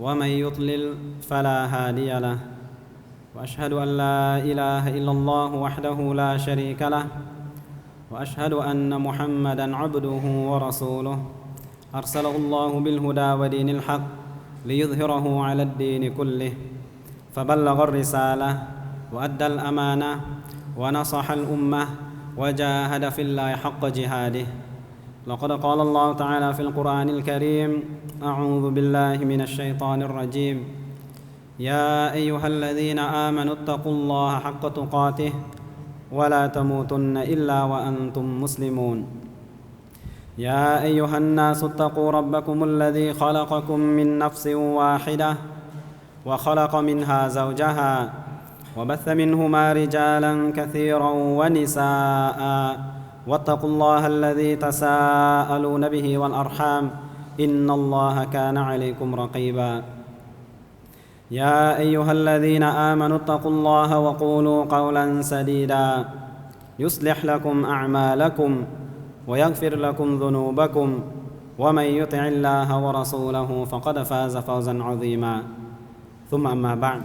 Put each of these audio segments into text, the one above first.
ومن يضلل فلا هادي له وأشهد أن لا إله إلا الله وحده لا شريك له وأشهد أن محمدا عبده ورسوله. أرسله الله بالهدى ودين الحق ليظهره على الدين كله فبلغ الرسالة وأدى الأمانة ونصح الأمة وجاهد في الله حق جهاده. لقد قال الله تعالى في القرآن الكريم أعوذ بالله من الشيطان الرجيم. يا أيها الذين آمنوا اتقوا الله حق تقاته ولا تموتن إلا وأنتم مسلمون. يا أيها الناس اتقوا ربكم الذي خلقكم من نفس واحدة وخلق منها زوجها وبث منهما رجالا كثيرا ونساء. واتقوا الله الذي تساءلون به والأرحام إن الله كان عليكم رقيبا يا أيها الذين آمنوا اتقوا الله وقولوا قولا سديدا يصلح لكم أعمالكم ويغفر لكم ذنوبكم ومن يطع الله ورسوله فقد فاز فوزا عظيما ثم أما بعد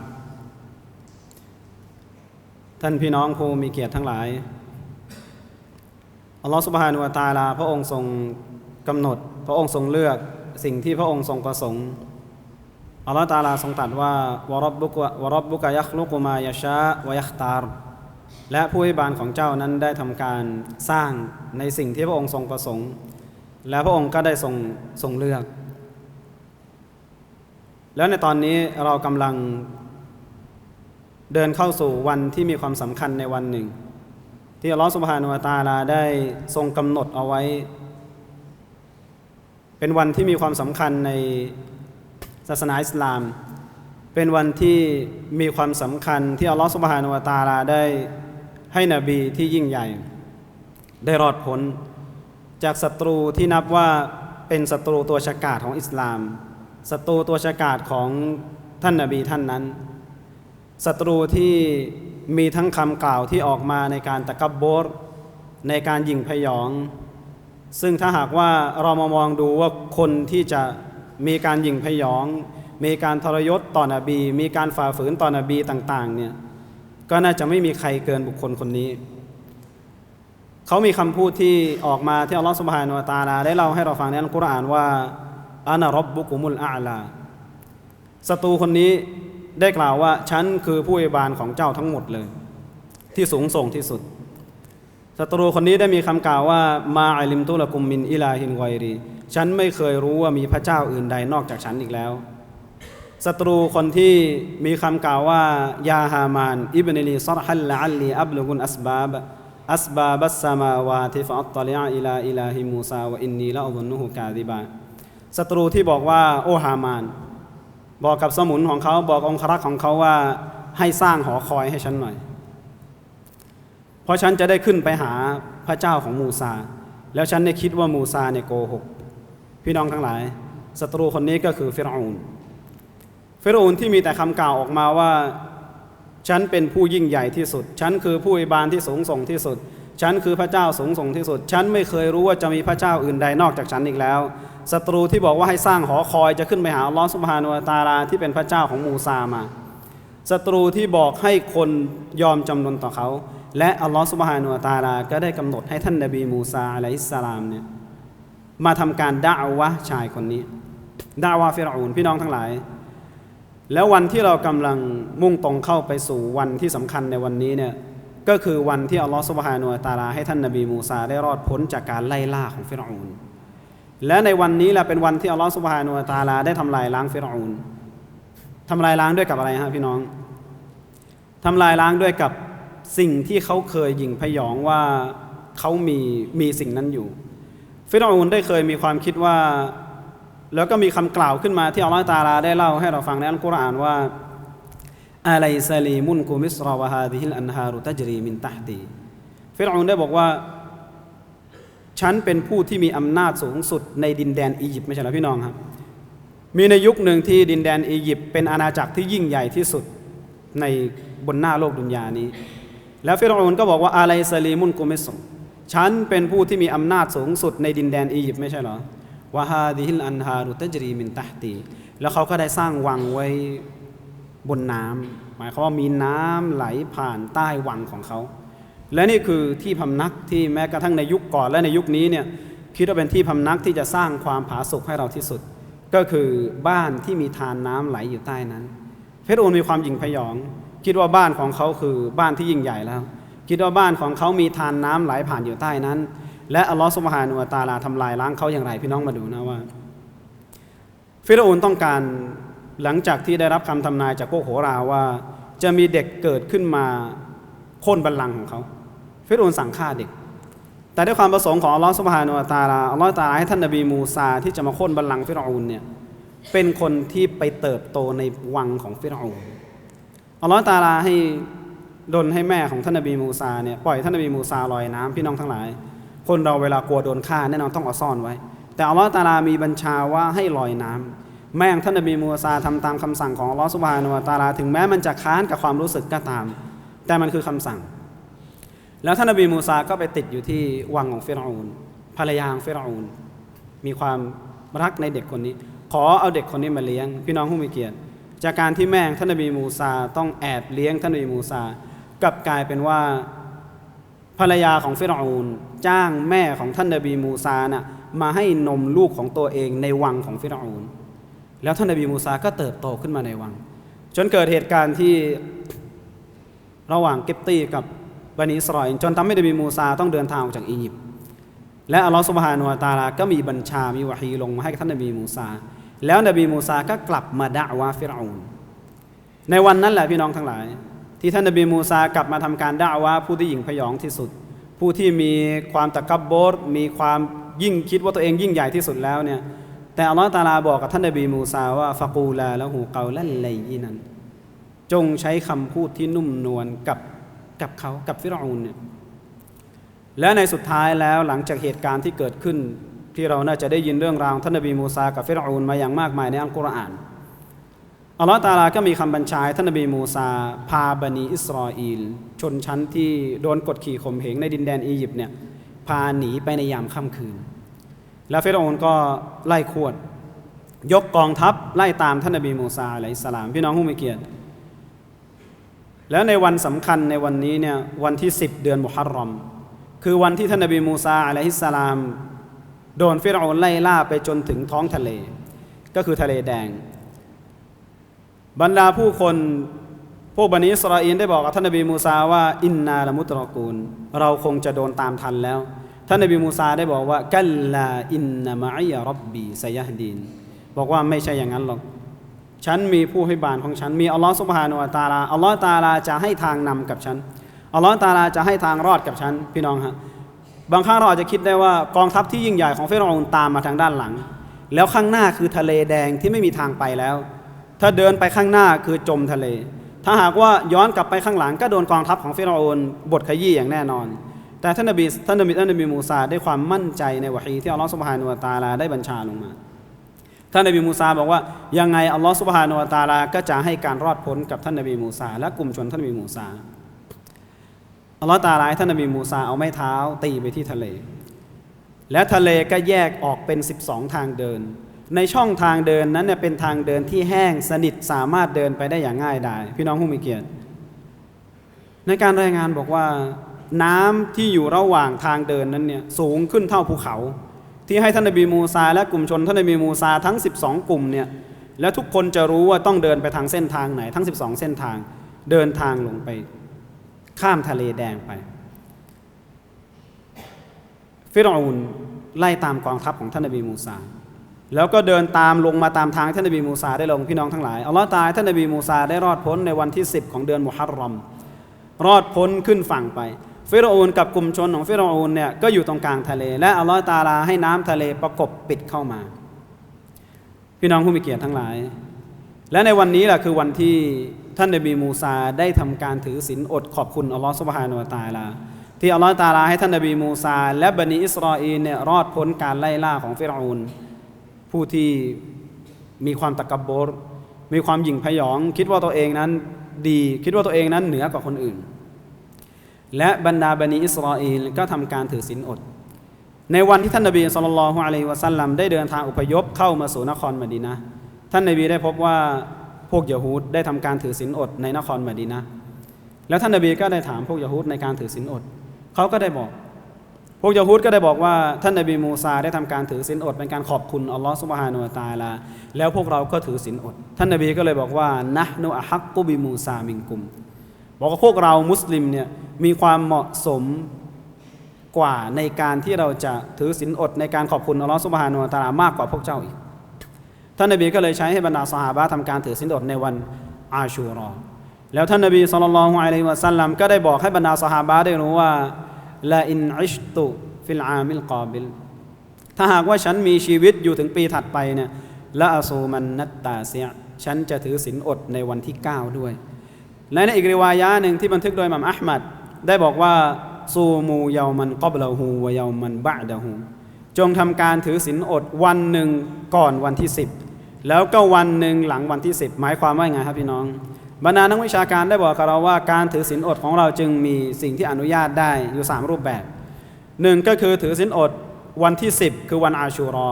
ท่านพี่น้องผู้มีเกียรติทั้งหลาย อัลลอฮฺสุบฮานุวะตาลา พระองค์ทรงกำหนด พระองค์ทรงเลือกสิ่งที่พระองค์ทรงประสงค์อัลลอฮฺตาลาทรงตรัสว่าวรบบุกวรบบุกยัคลุกุมายาชาวยัคตารและผู้ให้บานของเจ้านั้นได้ทำการสร้างในสิ่งที่พระองค์ทรงประสงค์ และพระองค์ก็ได้ทรงทรงเลือก แล้วในตอนนี้เรากำลังเดินเข้าสู่วันที่มีความสำคัญในวันหนึ่ง ที่อัลลอฮฺสุบฮานุวะตาลาได้ทรงกำหนดเอาไว้ เป็นวันที่มีความสำคัญในศาสนาอิสลาม เป็นวันที่มีความสำคัญที่อัลลอฮฺสุบฮานุวะตาลาได้ให้นบีที่ยิ่งใหญ่ ได้รอดพ้นจากศัตรูที่นับว่าเป็นศัตรูตัวฉกาจของอิสลามศัตรูตัวฉกาจของท่านนบีท่านนั้นศัตรูที่ มีทั้งคำกล่าวที่ออกมาในการตะกับบรในการยิงพยอง ซึ่งถ้าหากว่าเรามามองดูว่าคนที่จะมีการยิงพยอง มีการทรยศต่อนบี มีการฝ่าฝืนต่อนบีต่าง ๆ เนี่ย ก็น่าจะไม่มีใครเกินบุคคลคนนี้ เขามีคำพูดที่ออกมาที่อัลลอฮฺสุบฮานุวตาลาได้เล่าให้เราฟังในอัลกุรอานว่าอานะรับบุกุมุลอาลาศัตรูคนนี้ ได้กล่าวว่าฉันคือผู้อิบานของเจ้าทั้งหมดเลย ที่สูงส่งที่สุดศัตรูคนนี้ได้มีคำกล่าวว่ามาอิลิมตุลกุมมินอิลาฮินไวรีฉันไม่เคยรู้ว่ามีพระเจ้าอื่นใดนอกจากฉันอีกแล้วศัตรูคนที่มีคำกล่าวว่ายาฮามานอิบเนลีซอรฮัลละอัลลีอับลุกุนอัสบาบอัสบาบัสสมาวาติฟอัตตลิอาอิลาอิลาฮิมูซาวอินนีละอัลนุฮุกาดิบาศัตรูที่บอกว่า โอฮามาน บอกกับสมุนของเขาบอกองครักษ์ของเขาว่าให้สร้างหอคอยให้ฉันหน่อย เพราะฉันจะได้ขึ้นไปหาพระเจ้าของมูซา แล้วฉันได้คิดว่ามูซาเนี่ยโกหก พี่น้องทั้งหลายศัตรูคนนี้ก็คือฟิรอูนฟิรอูนที่มีแต่คำกล่าวออกมาว่า ฉันเป็นผู้ยิ่งใหญ่ที่สุด ฉันคือผู้อิบานที่สูงส่งที่สุด ฉันคือพระเจ้าสูงส่งที่สุด ฉันไม่เคยรู้ว่าจะมีพระเจ้าอื่นใดนอกจากฉันอีกแล้ว ศัตรูที่บอกว่าให้สร้างหอคอยจะขึ้นไปหาอัลลอฮฺสุบฮานุตาลาที่เป็นพระเจ้าของมูซามาศัตรูที่บอกให้คนยอมจำนนต่อเขา และอัลลอฮฺสุบฮานุตาลา ก็ได้กำหนดให้ท่านนบีมูซาอะลัยฮิสสลามเนี่ยมาทำการด่าวะชายคนนี้ด่าวะฟิรอูนพี่น้องทั้งหลาย แล้ววันที่เรากำลังมุ่งตรงเข้าไปสู่วันที่สำคัญในวันนี้เนี่ยก็คือวันที่อัลลอฮฺสุบฮานุตาลาให้ท่านนบีมูซาได้รอดพ้นจากการไล่ล่าของฟิรอูน และในวันนี้แหละเป็นวันที่อัลลอฮฺสุบฮานุตาลาได้ทำลายล้างฟิรอูนทำลายล้างด้วยกับอะไรฮะพี่น้องทำลายล้างด้วยกับสิ่งที่เขาเคยยิงพยองว่าเขามีมีสิ่งนั้นอยู่ ฟิรอูนได้เคยมีความคิดว่า แล้วก็มีคำกล่าวขึ้นมาที่อัลลอฮฺตาลาได้เล่าให้เราฟังในอัลกุรอานว่าอะลัยซาลีมุนกุมิสราวะฮาดิฮิลอันฮารุตัจรีมินตัฮดีฟิรเอานได้บอกว่า ฉันเป็นผู้ที่มีอำนาจสูงสุดในดินแดนอียิปต์ไม่ใช่หรอพี่น้องครับ มีในยุคหนึ่งที่ดินแดนอียิปต์เป็นอาณาจักรที่ยิ่งใหญ่ที่สุดในบนหน้าโลกดุนยานี้ แล้วฟิรอนก็บอกว่าอะลัยซาลีมุนกุมิสรฉันเป็นผู้ที่มีอำนาจสูงสุดในดินแดนอียิปต์ไม่ใช่หรอวะฮาดิฮิลอันฮารุตจรีมินตัตีแล้วเขาก็ได้สร้างวังไว้บนน้ำหมายความว่ามีน้ำไหลผ่านใต้วังของเขา และนี่คือที่พำนักที่แม้กระทั่งในยุคก่อนและในยุคนี้เนี่ยคิดว่าเป็นที่พำนักที่จะสร้างความผาสุกให้เราที่สุด ก็คือบ้านที่มีทานน้ำไหลอยู่ใต้นั้น เพชรโอนมีความหยิ่งพยอง คิดว่าบ้านของเขาคือบ้านที่ยิ่งใหญ่แล้ว คิดว่าบ้านของเขามีทานน้ำไหลผ่านอยู่ใต้นั้น และอัลลอฮฺสุบฮานุวะตาลาทำลายล้างเขาอย่างไรพี่น้องมาดูนะว่าฟิรโอนต้องการหลังจากที่ได้รับคำทำนายจากพวกโหราว่า จะมีเด็กเกิดขึ้นมาโค่นบัลลังก์ของเขา ฟิรโอนสั่งฆ่าเด็ก แต่ด้วยความประสงค์ของอัลลอฮฺสุบฮานุวะตาลาอัลลอฮฺตาลาให้ท่านนบีมูซาที่จะมาโค่นบัลลังก์ฟิรโอนเนี่ยเป็นคนที่ไปเติบโตในวังของฟิรโอนอัลลอฮฺตาลาให้ดนให้แม่ของท่านนบีมูซาเนี่ยปล่อยท่านนบีมูซาลอยน้ำพี่น้องทั้งหลาย คนเราเวลากลัวโดนฆ่าแน่นอนต้องเอาซ่อนไว้ แต่อัลลอฮฺตาลามีบัญชาว่าให้ลอยน้ำแม่ของท่านนบีมูซาทำตามคำสั่งของอัลลอฮฺสุบฮานุวตาลา ถึงแม้มันจะค้านกับความรู้สึกก็ตาม แต่มันคือคำสั่ง แล้วท่านนบีมูซาก็ไปติดอยู่ที่วังของเฟรอานภรรยาของเฟรอานมีความรักในเด็กคนนี้ ขอเอาเด็กคนนี้มาเลี้ยง พี่น้องผู้มีเกียรติ จากการที่แม่ท่านนบีมูซาต้องแอบเลี้ยงท่านนบีมูซากลับกลายเป็นว่าภรรยาของเฟรอานจ้างแม่ของท่านนบีมูซาน่ะมาให้นมลูกของตัวเองในวังของเฟรอานแล้วท่านนบีมูซาก็เติบโตขึ้นมาในวัง จนเกิดเหตุการณ์ที่ระหว่างกิบตี้กับ บันิอิสรออิจนทำให้นบีมูซาต้องเดินทางออกจากอียิปต์และอัลลอฮฺสุบฮานุวะตาลาก็มีบัญชามีวะฮีลงมาให้กับท่านนบีมูซา แล้วนบีมูซาก็กลับมาด่าวาฟิรอานในวันนั้นแหละพี่น้องทั้งหลาย ที่ท่านนบีมูซากลับมาทำการด่าวาผู้ที่หยิ่งพยองที่สุด ผู้ที่มีความตะกับบดมีความยิ่งคิดว่าตัวเองยิ่งใหญ่ที่สุดแล้วเนี่ยแต่อัลลอฮฺตาลาบอกกับท่านนบีมูซาว่าฟะกูลาละหูเกาลันไลยินันจงใช้คำพูดที่นุ่มนวลกับ กับเขากับฟิรเอานเนี่ยและในสุดท้ายแล้วหลังจากเหตุการณ์ที่เกิดขึ้น ที่เราน่าจะได้ยินเรื่องราวท่านนบีมูซากับฟิรเอานมาอย่างมากมายในอัลกุรอานอัลลอฮฺตาลาก็มีคำบัญชาท่านนบีมูซาพาบันีอิสราเอลชนชั้นที่โดนกดขี่ข่มเหงในดินแดนอียิปต์เนี่ยพาหนีไปในยามค่ำคืน แล้วฟิรเอนก็ไล่ขวด ยกกองทัพไล่ตามท่านนบีมูซาอะลัยฮิสสลามพี่น้องผู้มีเกียรติ แล้วในวันสำคัญในวันนี้เนี่ยวันที่ 10 เดือนมุฮัรรอม คือวันที่ท่านนบีมูซาอะลัยฮิสสลาม โดนฟิรอนไล่ล่าไปจนถึงท้องทะเล ก็คือทะเลแดง บรรดาผู้คนพวกบันิอิสราเอลได้บอกกับท่านนบีมูซาว่าอินนาละมุตรกูล เราคงจะโดนตามทันแล้ว ท่านนบีมูซาได้บอกว่ากัลลาอินนามะอิยรับบีไซยะดีน บอกว่าไม่ใช่อย่างนั้นหรอก ฉันมีผู้ให้บานของฉัน มีอัลลอฮ์สุบฮานุวะตาลาอัลลอฮ์ตาลาจะให้ทางนำกับฉันอัลลอฮ์ตาลาจะให้ทางรอดกับฉันพี่น้องฮะบางครั้งเราอาจจะคิดได้ว่ากองทัพที่ยิ่งใหญ่ของเฟรอนตามมาทางด้านหลัง แล้วข้างหน้าคือทะเลแดงที่ไม่มีทางไปแล้ว ถ้าเดินไปข้างหน้าคือจมทะเล ถ้าหากว่าย้อนกลับไปข้างหลังก็โดนกองทัพของเฟรอนบทขยี้อย่างแน่นอน แต่ท่านนบีท่านนบีท่านนบีมูซาได้ความมั่นใจในวะฮีที่อัลลอฮฺสุบฮานุวะตาลาได้บัญชาลงมา ท่านนบีมูซาบอกว่ายังไงอัลลอฮฺสุบฮานุวะตาลาก็จะให้การรอดพ้นกับท่านนบีมูซาและกลุ่มชนท่านนบีมูซาอัลลอฮฺตาลาให้ท่านนบีมูซาเอาไม้เท้าตีไปที่ทะเล และทะเลก็แยกออกเป็น 12 ทางเดิน ในช่องทางเดินนั้นเนี่ยเป็นทางเดินที่แห้งสนิทสามารถเดินไปได้อย่างง่ายดายพี่น้องผู้มีเกียรติ ในการรายงานบอกว่า น้ำที่อยู่ระหว่างทางเดินนั้นเนี่ยสูงขึ้นเท่าภูเขา ที่ให้ท่านนบีมูซาและกลุ่มชนท่านนบีมูซาทั้ง 12 กลุ่มเนี่ยและทุกคนจะรู้ว่าต้องเดินไปทางเส้นทางไหนทั้ง 12 เส้นทางเดินทางลงไป ข้ามทะเลแดงไปฟิรอานไล่ตามกองทัพของท่านนบีมูซาแล้วก็เดินตามลงมาตามทางท่านนบีมูซาได้ลงพี่น้องทั้งหลายอัลลอฮ์ตาให้ท่านนบีมูซาได้รอดพ้นในวันที่ 10 ของเดือนมุฮัรรอม รอดพ้นขึ้นฝั่งไป ฟิรอานกับกลุ่มชนของฟิรอานเนี่ยก็อยู่ตรงกลางทะเล และอัลลอฮ์ตาลาให้น้ำทะเลประกบปิดเข้ามา พี่น้องผู้มีเกียรติทั้งหลาย และในวันนี้แหละคือวันที่ท่านนบีมูซาได้ทำการถือศีลอดขอบคุณอัลลอฮฺสุบฮานุตาลาที่อัลลอฮฺตาลาให้ท่านนบีมูซาและบันิอิสราเอลเนี่ยรอดพ้นการไล่ล่าของฟิรอานผู้ที่มีความตะกบบรมีความหยิ่งพยอง คิดว่าตัวเองนั้นดี คิดว่าตัวเองนั้นเหนือกว่าคนอื่น และบรรดาบันิอิสราเอลก็ทำการถือศีลอด ในวันที่ท่านนบีสุลต่านละฮ์อะลัยวะสัลลัมได้เดินทางอพยพเข้ามาสู่นครมดีนะท่านนบีได้พบว่าพวกยะฮูดได้ทำการถือศีลอดในนครมดีนะแล้วท่านนบีก็ได้ถามพวกยะฮูดในการถือศีลอดเขาก็ได้บอก พวกยะฮูดก็ได้บอกว่าท่านนบีมูซาได้ทำการถือศีลอดเป็นการขอบคุณอัลลอฮ์ซุบฮานุตาลาแล้วพวกเราก็ถือศีลอด ท่านนบีก็เลยบอกว่านะห์นุอะฮักกุบิมูซามิงกุม บอกว่าพวกเรามุสลิมเนี่ยมีความเหมาะสมกว่าในการที่เราจะถือศีลอดในการขอบคุณอัลลอฮฺสุบฮานุตาลามากกว่าพวกเจ้าอีก ท่านนบีก็เลยใช้ให้บรรดาสหายทำการถือศีลอดในวันอาชูรอ แล้วท่านนบีสุลต่านละฮ์อะลัยฮิวะสัลลัมก็ได้บอกให้บรรดาสหายได้รู้ว่าละอินอิชตุฟิลอามิลกอบิลถ้าหากว่าฉันมีชีวิตอยู่ถึงปีถัดไปเนี่ยละอซูมันนัตตาเซียฉันจะถือศีลอดในวันที่ 9 ด้วย และในอีกริวายะหนึ่งที่บันทึกโดยมัมอัลมัดได้บอกว่าซูมูเยามันกอบลาหูวเยามันบะดะหูจงทำการถือศีลอดวันหนึ่งก่อนวันที่ 10 แล้วก็วันหนึ่งหลังวันที่ 10 หมายความว่าไงครับพี่น้อง บรรดานักวิชาการได้บอกกับเราว่าการถือศีลอดของเราจึงมีสิ่งที่อนุญาตได้อยู่ 3 รูปแบบหนึ่งก็คือถือศีลอดวันที่ 10 คือวันอาชูรอ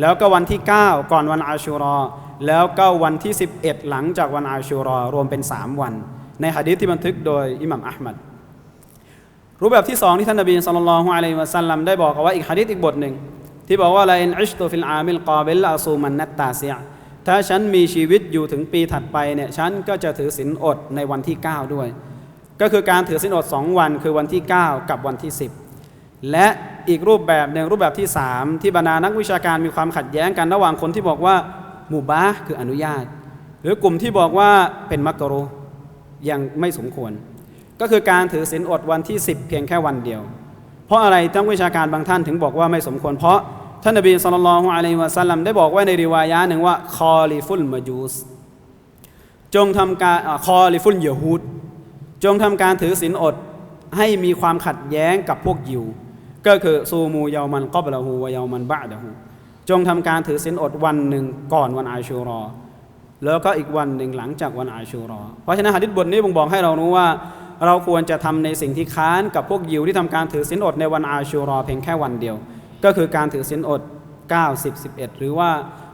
แล้วก็วันที่ 9 ก่อนวันอาชูรอ แล้วก็วันที่ 11 หลังจากวันอาชูรอรวมเป็น 3 วัน ในหะดีษที่บันทึกโดยอิหมัมอัลมัดรูปแบบที่สองที่ท่านนบีสุลต่านละฮ์อะลัยวะสัลลัมได้บอกเอาไว้อีกหะดีษอีกบทหนึ่งที่บอกว่าลาอินอิชตุฟิลอามิลกอเบลลาซูมันนัตตาเซียถ้าฉันมีชีวิตอยู่ถึงปีถัดไปเนี่ยฉันก็จะถือศีลอดในวันที่ 9 ด้วย ก็คือการถือศีลอด 2 วันคือวันที่ 9 กับวันที่ 10 และอีกรูปแบบหนึ่งรูปแบบที่ 3 ที่บรรดานักวิชาการมีความขัดแย้งกันระหว่างคนที่บอกว่ามูบาคืออนุญาต หรือกลุ่มที่บอกว่าเป็นมักกะโร ยังไม่สมควร ก็คือการถือศีลอดวันที่ 10 เพียงแค่วันเดียว เพราะอะไรทั้งวิชาการบางท่านถึงบอกว่าไม่สมควร เพราะท่านนบีสุลต่านละฮ์อะลัยฮิวะสัลลัมได้บอกไว้ในริวายะหนึ่งว่าคอลิฟุลมาจูสจงทำการคอลิฟุลเยฮูดจงทำการถือศีลอดให้มีความขัดแย้งกับพวกยิว ก็คือซูมูเยามันกอบละหูวะเยามันบะดะหูจงทำการถือศีลอดวันหนึ่งก่อนวันอาชูรอ แล้วก็อีกวันหนึ่งหลังจากวันอาชูรอ เพราะฉะนั้นหะดิษบทนี้บ่งบอกให้เรารู้ว่า เราควรจะทำในสิ่งที่ค้านกับพวกยิวที่ทำการถือศีลอดในวันอาชูรอเพียงแค่วันเดียว ก็คือการถือศีลอด 9 10 11 หรือว่า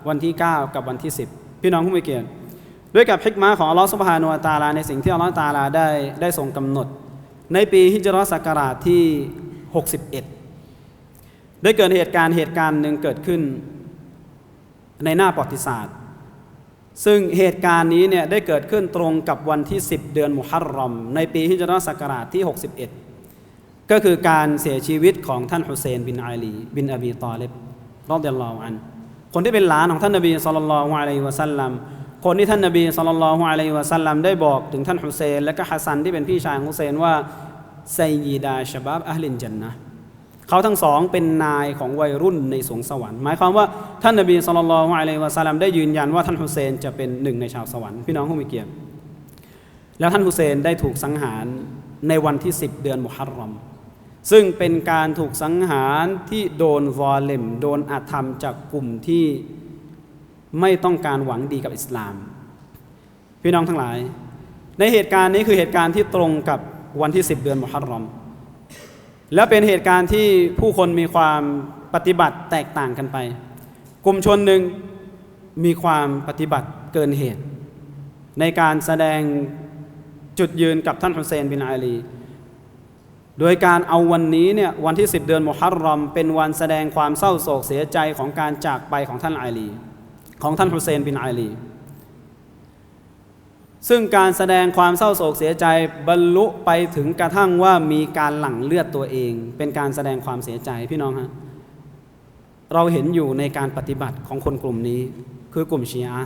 วันที่ 9 กับวันที่ 10 พี่น้องผู้มีเกียรติด้วยกับฮิกมาของอัลลอฮฺสุบฮานุวะตาลาในสิ่งที่อัลลอฮฺตาลาได้ได้ทรงกำหนด ในปีฮิจรัสักราชที่ 61 ได้เกิดเหตุการณ์เหตุการณ์หนึ่งเกิดขึ้นในหน้าประวัติศาสตร์ ซึ่งเหตุการณ์นี้เนี่ยได้เกิดขึ้นตรงกับวันที่ 10 เดือนมุฮัรรอม ในปีฮิจรัสศักราชที่ 61 ก็คือการเสียชีวิตของท่านฮุเซนบินอาลี บินอบีตอเลบรอดเดลลอฮุอัน คนที่เป็นหลานของท่านนบีสุลต่านละฮ์อะลัยวะสัลลัมคนที่ท่านนบีสุลต่านละฮ์อะลัยวะสัลลัมได้บอกถึงท่านฮุเซนและก็ฮัสซันที่เป็นพี่ชายของฮุเซนว่าไซยีดาชบาบอัลลินจันนะ์ เขาทั้งสองเป็นนายของวัยรุ่นในสวงสวรรค์ หมายความว่าท่านนบีสุลต่านละฮ์อะลัยวะสัลลัมได้ยืนยันว่าท่านฮุเซนจะเป็นหนึ่งในชาวสวรรค์พี่น้องผู้มีเกียรติแล้วท่านฮุเซนได้ถูกสังหารในวันที่ 10 เดือนมุฮัรรอมซึ่งเป็นการถูกสังหารที่โดนวอลเลมโดนอาธรรมจากกลุ่มที่ไม่ต้องการหวังดีกับอิสลาม พี่น้องทั้งหลาย ในเหตุการณ์นี้คือเหตุการณ์ที่ตรงกับวันที่ 10 เดือนมุฮัรรอม และเป็นเหตุการณ์ที่ผู้คนมีความปฏิบัติแตกต่างกันไป กลุ่มชนหนึ่งมีความปฏิบัติเกินเหตุ ในการแสดงจุดยืนกับท่านฮุเซนบินอาลี โดยการเอาวันนี้เนี่ยวันที่ 10 เดือนมุฮัรรอม เป็นวันแสดงความเศร้าโศกเสียใจของการจากไปของท่านอาลี ของท่านฮุเซนบินอาลี ซึ่งการแสดงความเศร้าโศกเสียใจบรรลุไปถึงกระทั่งว่ามีการหลั่งเลือดตัวเอง เป็นการแสดงความเสียใจพี่น้องฮะเราเห็นอยู่ในการปฏิบัติของคนกลุ่มนี้ คือกลุ่มชีอะ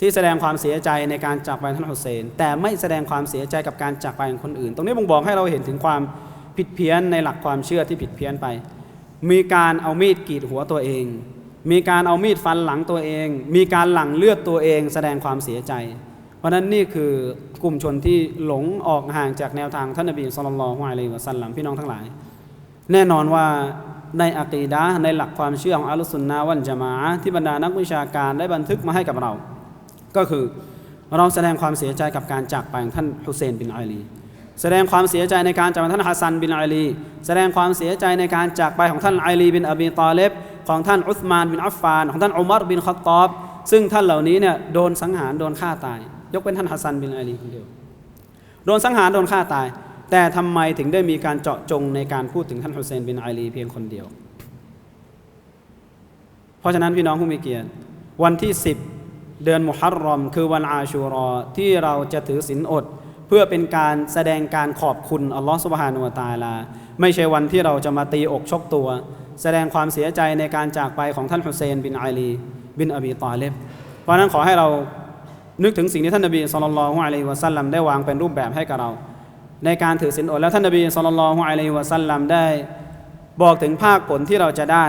ที่แสดงความเสียใจในการจากไปท่านฮุเซน แต่ไม่แสดงความเสียใจกับการจากไปของคนอื่น ตรงนี้บ่งบอกให้เราเห็นถึงความผิดเพี้ยนในหลักความเชื่อที่ผิดเพี้ยนไป มีการเอามีดกรีดหัวตัวเอง มีการเอามีดฟันหลังตัวเอง มีการหลั่งเลือดตัวเอง แสดงความเสียใจ เพราะนั้นนี่คือกลุ่มชนที่หลงออกห่างจากแนวทางท่านนบีสุลต่านละฮ์อะลัยฮิวะสัลลัมพี่น้องทั้งหลาย แน่นอนว่าในอะกีดะในหลักความเชื่อของอัลลอฮสุนนะวันจามะที่บรรดานักวิชาการได้บันทึกมาให้กับเรา ก็คือเราแสดงความเสียใจกับการจากไปของท่านฮุเซนบินอาลี แสดงความเสียใจในการจากไปของท่านฮัสซันบินอาลี แสดงความเสียใจในการจากไปของท่านอาลีบินอบีตอเลบของท่านอุสมานบินอัฟฟาน ของท่านอุมัรบินขัตตอบ ซึ่งท่านเหล่านี้เนี่ยโดนสังหารโดนฆ่าตาย ยกเป็นท่านฮัสซันบินอาลีคนเดียวโดนสังหารโดนฆ่าตาย แต่ทำไมถึงได้มีการเจาะจงในการพูดถึงท่านฮุเซนบินอาลีเพียงคนเดียว เพราะฉะนั้นพี่น้องผู้มีเกียรติ วันที่ 10 เดือนมุฮัรรอม คือวันอาชูรอที่เราจะถือศีลอด เพื่อเป็นการแสดงการขอบคุณอัลลอฮฺสุบฮานุวะตาลา ไม่ใช่วันที่เราจะมาตีอกชกตัว แสดงความเสียใจในการจากไปของท่านฮุเซนบินอาลี บินอบีตอเลบเพราะฉะนั้นขอให้เรา นึกถึงสิ่งที่ท่านนบีสุลต่านละฮ์อะลัยฮิวะสัลลัมได้วางเป็นรูปแบบให้กับเรา ในการถือศีลอดแล้วท่านนบีสุลต่านละฮ์อะลัยฮิวะสัลลัมได้ บอกถึงภาคผลที่เราจะได้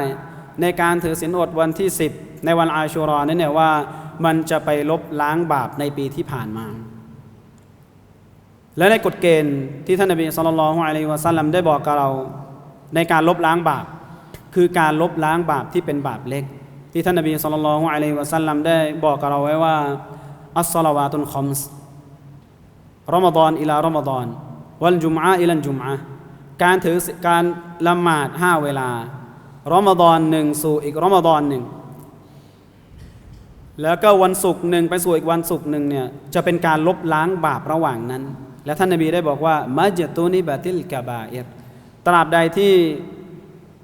ในการถือศีลอดวันที่ 10 ในวันอาชูรอนั่นเนี่ยว่ามันจะไปลบล้างบาปในปีที่ผ่านมา และในกฎเกณฑ์ที่ท่านนบีสุลต่านละฮ์อะลัยฮิวะสัลลัมได้บอกกับเรา ในการลบล้างบาป คือการลบล้างบาปที่เป็นบาปเล็ก ที่ท่านนบีสุลต่านละฮ์อะลัยฮิวะสัลลัมได้บอกกับเราไว้ว่า อัสซาลาวาตุลคอมส์รอมฎอนอิลารอมฎอนวันจุมอะอิลันจุมอะการถือการละหมาดห้าเวลารอมฎอนหนึ่งสู่อีกรอมฎอนหนึ่งแล้วก็วันศุกร์หนึ่งไปสู่อีกวันศุกร์หนึ่งเนี่ยจะเป็นการลบล้างบาประหว่างนั้น และท่านนบีได้บอกว่ามัจตุนิบาติลกะบาเอรตราบใดที่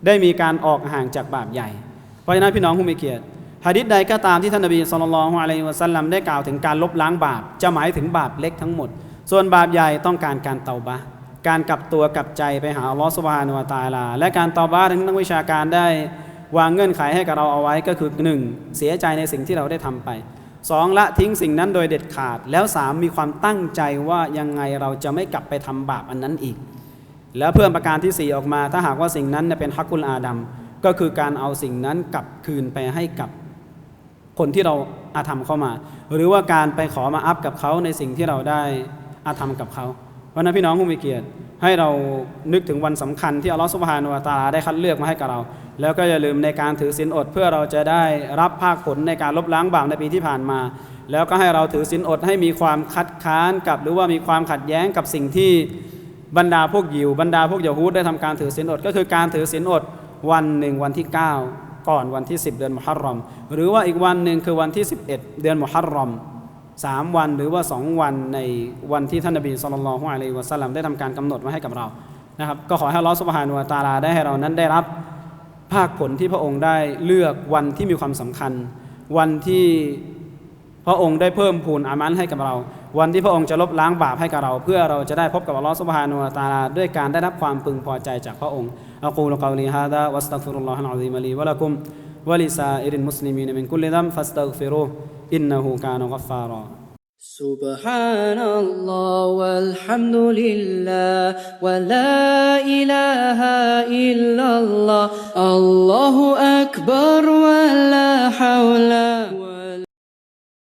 ได้มีการออกห่างจากบาปใหญ่ เพราะฉะนั้นพี่น้องผู้มีเกียรติ หะดิษใดก็ตามที่ท่านนบีสุลต่านอะลัยฮิวะสัลลัมได้กล่าวถึงการลบล้างบาป จะหมายถึงบาปเล็กทั้งหมด ส่วนบาปใหญ่ต้องการการเตาบะการกลับตัวกลับใจไปหาอัลลอฮฺสุบฮานุวะตาลา และการเตาบะทั้งนักวิชาการได้วางเงื่อนไขให้กับเราเอาไว้ก็คือหนึ่งเสียใจในสิ่งที่เราได้ทำไปสองละทิ้งสิ่งนั้นโดยเด็ดขาด แล้วสามมีความตั้งใจว่ายังไงเราจะไม่กลับไปทำบาปอันนั้นอีก แล้วเพิ่มประการที่ 4 ออกมา ถ้าหากว่าสิ่งนั้นเนี่ยเป็นฮักกุลอาดัมก็คือการเอาสิ่งนั้นกลับคืนไปให้กับ คนที่เราอาธรรมเข้ามา หรือว่าการไปขอมาอัพกับเขาในสิ่งที่เราได้อาธรรมกับเขาเพราะนั้นพี่น้องผู้มีเกียรติให้เรานึกถึงวันสำคัญที่อัลลอฮฺสุบฮานุวะตาได้คัดเลือกมาให้กับเรา แล้วก็อย่าลืมในการถือศีลอดเพื่อเราจะได้รับภาคผลในการลบล้างบาปในปีที่ผ่านมา แล้วก็ให้เราถือศีลอดให้มีความคัดค้านกับ หรือว่ามีความขัดแย้งกับสิ่งที่บรรดาพวกยิวบรรดาพวกยะฮูดได้ทำการถือศีลอด ก็คือการถือศีลอดวันหนึ่งวันที่ 9 ก่อนวันที่ 10 เดือนมุฮัรรอม หรือว่าอีกวันหนึ่งคือวันที่ 11 เดือนมุฮัรรอมสามวันหรือว่า2วันในวันที่ท่านนบีสุลต่านละฮ์อะลัยวะสัลลัมได้ทำการกำหนดไว้ให้กับเรานะครับก็ขอให้ลอสุบฮานุตาลาได้ให้เรานั้นได้รับภาคผลที่พระองค์ได้เลือกวันที่มีความสำคัญ วันที่พระองค์ได้เพิ่มพูนอามันให้กับเราวันที่พระองค์จะลบล้างบาปให้กับเรา เพื่อเราจะได้พบกับอัลลอฮฺสุบฮานุวะตะอาลาด้วยการได้รับความพึงพอใจจากพระองค์อักูลกอลีฮาดะวัสตัฆฟิรุลลอฮะอัลลอฮิมะลีวะละกุมวะลิซาอิรินมุสลิมีนมินกุลลิดัมฟัสตัฆฟิรุฮ์อินนะฮูกานะกัฟฟารอ سبحان الله والحمد لله ولا إله إلا الله الله أكبر ولا حول